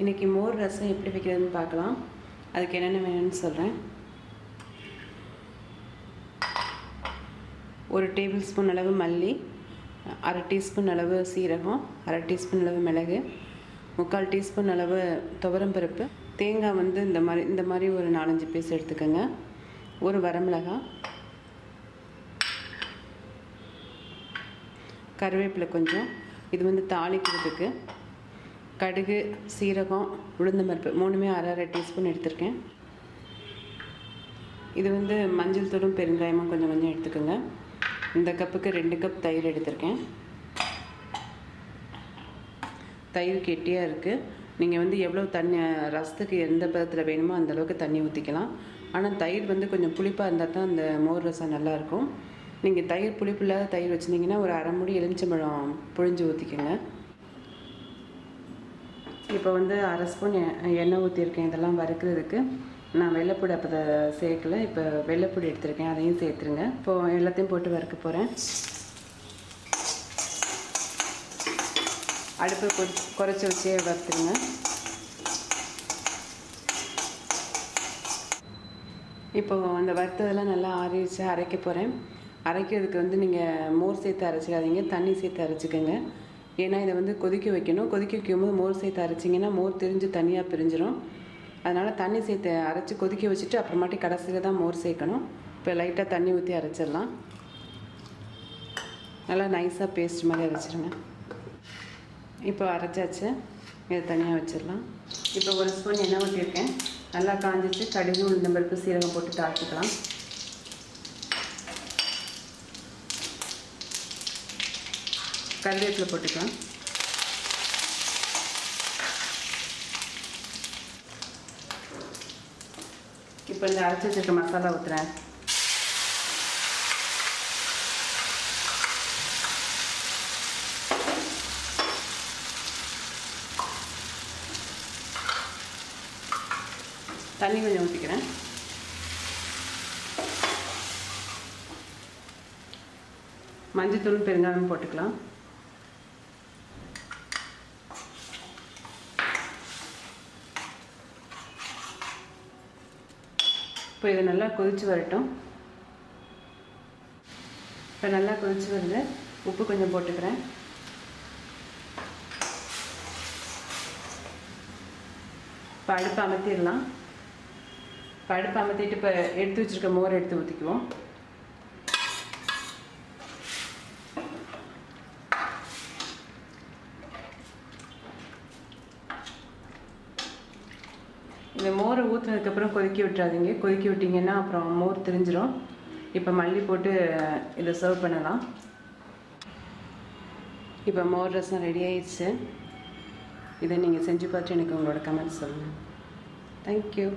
இன்றைக்கி மோர் ரசம் எப்படி வைக்கிறதுன்னு பார்க்கலாம். அதுக்கு என்னென்ன வேணும்னு சொல்கிறேன் ஒரு டேபிள் ஸ்பூன் அளவு மல்லி அரை டீஸ்பூன் அளவு சீரகம் அரை டீஸ்பூன் அளவு மிளகு முக்கால் டீஸ்பூன் அளவு துவரம்பருப்பு தேங்காய் வந்து இந்த மாதிரி இந்த மாதிரி ஒரு நாலஞ்சு பீஸ் எடுத்துக்கோங்க. ஒரு வரமிளகாய். கருவேப்பிலை கொஞ்சம். இது வந்து தாளிக்கிறதுக்கு கடுகு சீரகம் உளுந்தம்பருப்பு மூணுமே அரை அரை டீஸ்பூன் எடுத்திருக்கேன். இது வந்து மஞ்சள் தூளும் பெருங்காயமும் கொஞ்சம் கொஞ்சம் எடுத்துக்கோங்க. இந்த கப்புக்கு ரெண்டு கப் தயிர் எடுத்திருக்கேன். தயிர் கெட்டியாக இருக்குது நீங்கள் வந்து எவ்வளோ தண்ணி ரசத்துக்கு எந்த பதத்தில் வேணுமோ அந்த அளவுக்கு தண்ணி ஊற்றிக்கலாம் ஆனால் தயிர் வந்து கொஞ்சம் புளிப்பாக இருந்தால் தான் அந்த மோர் ரசம் நல்லாயிருக்கும் நீங்கள் தயிர் புளிப்பு இல்லாத தயிர் வச்சுருந்தீங்கன்னா ஒரு அரை மூடி எலுமிச்சம்பழம் புழிஞ்சு ஊற்றிக்கோங்க இப்போ வந்து அரை ஸ்பூன் எண்ணெய் ஊற்றிருக்கேன் இதெல்லாம் வறுக்கிறதுக்கு. நான் வெள்ளைப்பூடி அப்போ சேர்க்கல. இப்போ வெள்ளைப்பொடி எடுத்திருக்கேன் அதையும் சேர்த்துருங்க. இப்போது எல்லாத்தையும் போட்டு வறுக்க போகிறேன் அடுப்பை கொ குறைச்சி வச்சே வறுத்துருங்க. இப்போது அந்த வறுத்ததெல்லாம் நல்லா ஆறிச்சு அரைக்க போகிறேன் அரைக்கிறதுக்கு வந்து நீங்கள் மோர் சேர்த்து அரைச்சிடாதீங்க தண்ணி சேர்த்து அரைச்சிக்கோங்க. ஏன்னா இதை வந்து கொதிக்க வைக்கணும். கொதிக்க வைக்கும்போது மோர் சேர்த்து அரைச்சிங்கன்னா மோர் திரிஞ்சு தனியாக பிரிஞ்சிடும் அதனால் தண்ணி சேர்த்து அரைச்சி கொதிக்க வச்சுட்டு அப்புறமாட்டி கடைசியில் தான் மோர் சேர்க்கணும். இப்போ லைட்டாக தண்ணி ஊற்றி அரைச்சிடலாம். நல்லா நைஸாக பேஸ்ட் மாதிரி அரைச்சிடுங்க. இப்போ அரைச்சாச்சு. இதை தனியாக வச்சிடலாம். இப்போ ஒரு ஸ்பூன் எண்ணெய் ஊற்றிருக்கேன் நல்லா காஞ்சிச்சு. கடுகு உளுந்தம்பருப்பு சீரகம் போட்டு தாழ்த்துக்கலாம் கருவேப்பிலை போட்டுக்கலாம். இப்போ இந்த அரைச்சி வச்சுருக்க மசாலா ஊற்றுறேன் தண்ணி கொஞ்சம் ஊற்றிக்கிறேன் மஞ்சத்தூள் பெருங்காயம் போட்டுக்கலாம். இப்போ இது நல்லா கொதித்து வரட்டும். இப்போ நல்லா கொதித்து வருது உப்பு கொஞ்சம் போட்டுக்கிறேன். இப்போ அடுப்பு அமர்த்திடலாம். இப்போ அடுப்பு அமர்த்திட்டு இப்போ எடுத்து வச்சுருக்க மோர் எடுத்து ஊற்றிக்குவோம் இந்த மோரை ஊற்றுனதுக்கப்புறம் கொதிக்க விட்டுறாதீங்க. கொதிக்க விட்டிங்கன்னா அப்புறம் மோர் தெரிஞ்சிடும் இப்போ மல்லி போட்டு இதை சர்வ் பண்ணலாம். இப்போ மோர் ரசம் ரெடி ஆயிடுச்சு. இதை நீங்கள் செஞ்சு பார்த்து எனக்கு உங்களோட கமெண்ட்ஸ் சொல்லுங்கள் தேங்க்யூ